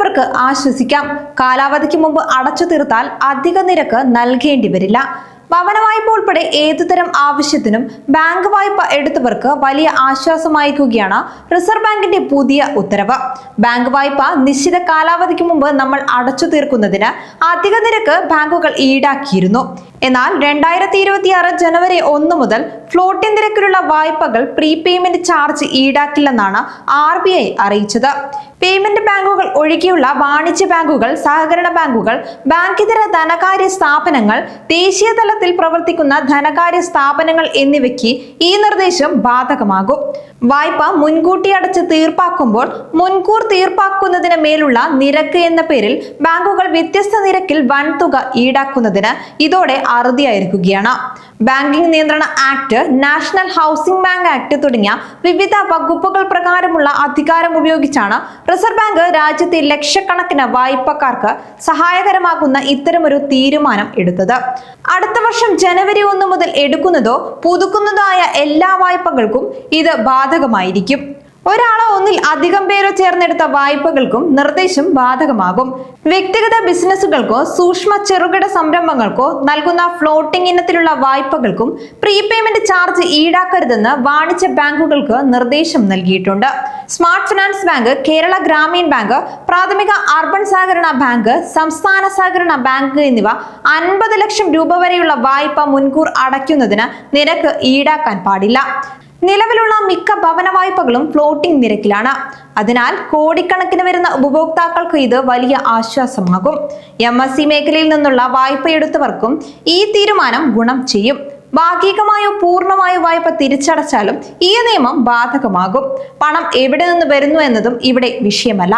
എടുത്തവർക്ക് ആശ്വസിക്കാം. കാലാവധിക്ക് മുമ്പ് അടച്ചു തീർത്താൽ അധിക നിരക്ക് നൽകേണ്ടി വരില്ല. ഭവന വായ്പ ഉൾപ്പെടെ ഏതുതരം ആവശ്യത്തിനും ബാങ്ക് വായ്പ എടുത്തവർക്ക് വലിയ ആശ്വാസമായിരിക്കുകയാണ് റിസർവ് ബാങ്കിന്റെ പുതിയ ഉത്തരവ്. ബാങ്ക് വായ്പ നിശ്ചിത കാലാവധിക്ക് മുമ്പ് നമ്മൾ അടച്ചു തീർക്കുന്നതിന് അധിക നിരക്ക് ബാങ്കുകൾ ഈടാക്കിയിരുന്നു. എന്നാൽ രണ്ടായിരത്തി ഇരുപത്തിയാറ് ജനുവരി ഒന്ന് മുതൽ ഫ്ലോട്ടിംഗ് നിരക്കിലുള്ള വായ്പകൾ പ്രീപേയ്മെന്റ് ചാർജ് ഈടാക്കില്ലെന്നാണ് ആർ ബി ഐ അറിയിച്ചത്. പേയ്മെന്റ് ബാങ്കുകൾ ഒഴികെയുള്ള വാണിജ്യ ബാങ്കുകൾ സഹകരണ ബാങ്കുകൾ ബാങ്കിതര ധനകാര്യ സ്ഥാപനങ്ങൾ ദേശീയ തലത്തിൽ പ്രവർത്തിക്കുന്ന ധനകാര്യ സ്ഥാപനങ്ങൾ എന്നിവയ്ക്ക് ഈ നിർദ്ദേശം ബാധകമാകും. വായ്പ മുൻകൂട്ടി അടച്ച് തീർപ്പാക്കുമ്പോൾ മുൻകൂർ തീർപ്പാക്കുന്നതിന് മേലുള്ള നിരക്ക് എന്ന പേരിൽ ബാങ്കുകൾ വ്യത്യസ്ത നിരക്കിൽ വൻതുക ഈടാക്കുന്നതിന് ഇതോടെ അറുതിയായിരിക്കുകയാണ്. ബാങ്കിംഗ് നിയന്ത്രണ act national housing bank act തുടങ്ങിയ വിവിധ വകുപ്പുകൾ പ്രകാരമുള്ള അധികാരം ഉപയോഗിച്ചാണ് റിസർവ് ബാങ്ക് രാജ്യത്തെ ലക്ഷക്കണക്കിന് വായ്പക്കാർക്ക് സഹായകരമാകുന്ന ഇത്തരമൊരു തീരുമാനം എടുത്തത്. അടുത്ത വർഷം ജനുവരി ഒന്ന് മുതൽ എടുക്കുന്നതോ പുതുക്കുന്നതോ ആയ എല്ലാ വായ്പകൾക്കും ഇത് ബാധകമായിരിക്കും. ഒരാളോ ഒന്നിൽ അധികം പേരോ ചേർന്നെടുത്ത വായ്പകൾക്കും നിർദ്ദേശം ബാധകമാകും. വ്യക്തിഗത ബിസിനസ്സുകൾക്കോ സൂക്ഷ്മ ചെറുകിട സംരംഭങ്ങൾക്കോ നൽകുന്ന ഫ്ലോട്ടിംഗ് ഇനത്തിലുള്ള വായ്പകൾക്കും പ്രീപേയ്മെന്റ് ചാർജ് ഈടാക്കരുതെന്ന് വാണിജ്യ ബാങ്കുകൾക്ക് നിർദ്ദേശം നൽകിയിട്ടുണ്ട്. Smart finance bank Kerala Grameen bank പ്രാഥമിക അർബൻ സഹകരണ ബാങ്ക് സംസ്ഥാന സഹകരണ ബാങ്ക് എന്നിവ അൻപത് ലക്ഷം രൂപ വരെയുള്ള വായ്പ മുൻകൂർ അടയ്ക്കുന്നതിന് നിരക്ക് ഈടാക്കാൻ പാടില്ല. നിലവിലുള്ള മിക്ക ഭവന വായ്പകളും ഫ്ലോട്ടിംഗ് നിരക്കിലാണ്. അതിനാൽ കോടിക്കണക്കിന് വരുന്ന ഉപഭോക്താക്കൾക്ക് ഇത് വലിയ ആശ്വാസമാകും. എം എസ് സി മേഖലയിൽ നിന്നുള്ള വായ്പ എടുത്തവർക്കും ഈ തീരുമാനം ഗുണം ചെയ്യും. ഭാഗികമായോ പൂർണമായോ വായ്പ തിരിച്ചടച്ചാലും ഈ നിയമം ബാധകമാകും. പണം എവിടെ നിന്ന് വരുന്നു എന്നതും ഇവിടെ വിഷയമല്ല.